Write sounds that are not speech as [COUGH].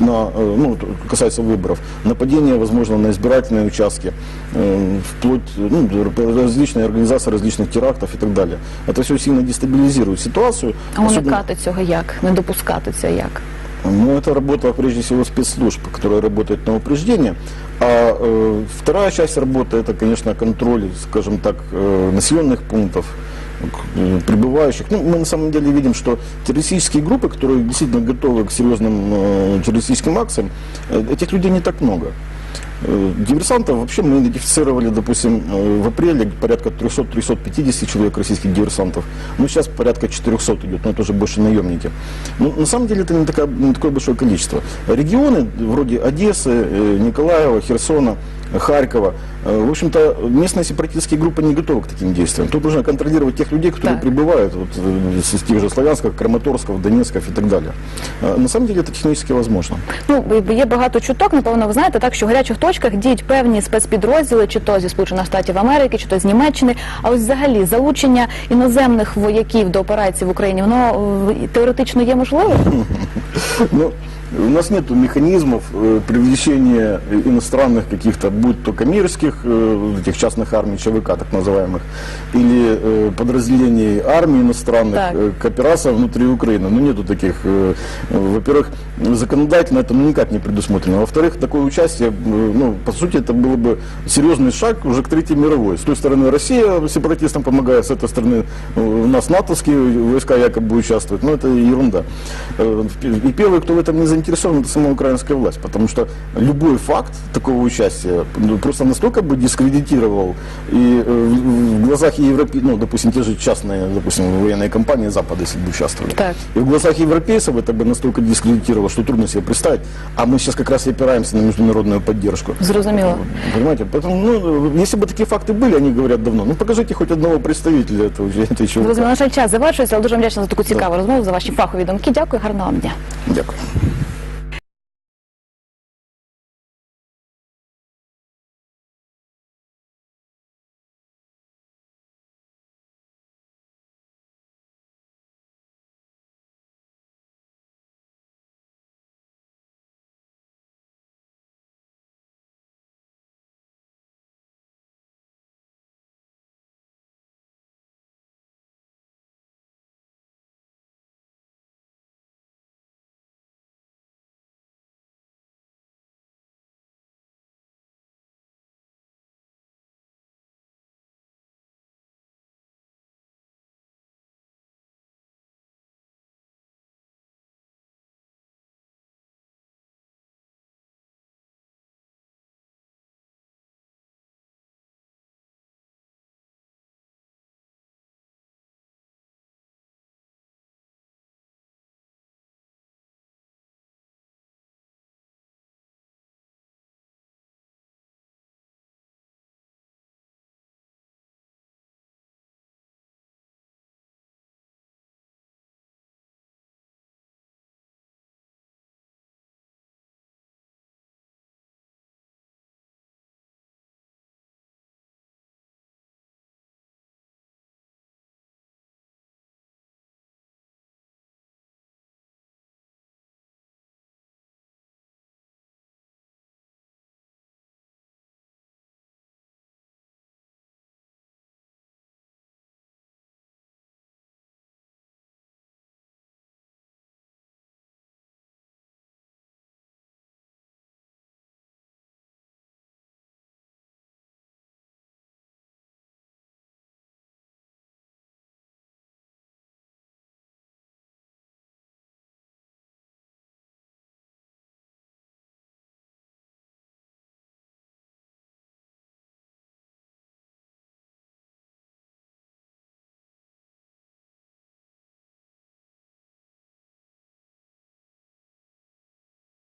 на, э, ну, касается выборов, нападения, возможно, на избирательные участки, э, вплоть, ну, различные организации различных терактов и так далее. Это все сильно дестабилизирует ситуацию. А уникати цього як? Не допускати цього як? Ну, это работа прежде всего спецслужб, которые работают на упреждение. А э, вторая часть работы это, конечно, контроль, скажем так, э, населенных пунктов, прибывающих. Ну, мы на самом деле видим, что террористические группы, которые действительно готовы к серьезным э, террористическим акциям, э, этих людей не так много. Э, Диверсантов вообще мы идентифицировали, допустим, э, в апреле порядка 300-350 человек российских диверсантов. Ну, сейчас порядка 400 идет, но это уже больше наемники. Ну, на самом деле это не, такая- не такое большое количество. Регионы вроде Одессы, э, Николаева, Херсона, Харькова, э, в общем-то, местные сепаратистские группы не готовы к таким действиям. Тут нужно контролировать тех людей, которые Так. прибывают вот, э, с тех же Славянска, Краматорсков, Донецков и так далее. Э, На самом деле это технически возможно. Ну, бо є багато чуток, напевно, ви знаєте, так, що в гарячих точках діють певні спецпідрозділи, чи то зі Сполучених Штатів Америки, чи то з Німеччини. А ось взагалі залучення іноземних вояків до операцій в Україні, воно е, теоретично є можливим? [LAUGHS] Ну, у нас нет механизмов э, привлечения иностранных каких-то, будь то коммерческих, э, этих частных армий, ЧВК так называемых, или э, подразделений армии иностранных Так. к операциям внутри Украины. Ну, нету таких. Во-первых, законодательно это ну, никак не предусмотрено. Во-вторых, такое участие, ну, по сути, это было бы серьезный шаг уже к Третьей мировой. С той стороны Россия сепаратистам помогает, с этой стороны у нас натовские войска якобы участвуют. Но это ерунда. И первый, кто в этом не заинтересован, это сама украинская власть. Потому что любой факт такого участия ну, просто настолько бы дискредитировал и э, в- в глазах европейцев, ну, допустим, те же частные, допустим, военные компании Запада, если бы участвовали. Так. И в глазах европейцев это бы настолько дискредитировало, что трудно себе представить. А мы сейчас как раз и опираемся на международную поддержку. Зрозуміло. Понимаете? Поэтому, ну, если бы такие факты были, они говорят давно, ну покажите хоть одного представителя этого, этой чего. Зрозуміло, на жаль, час завершується, але дуже вам вдячна за таку цікаву розмову, за ваші фахові думки. Дякую, гарного вам дня. Дякую.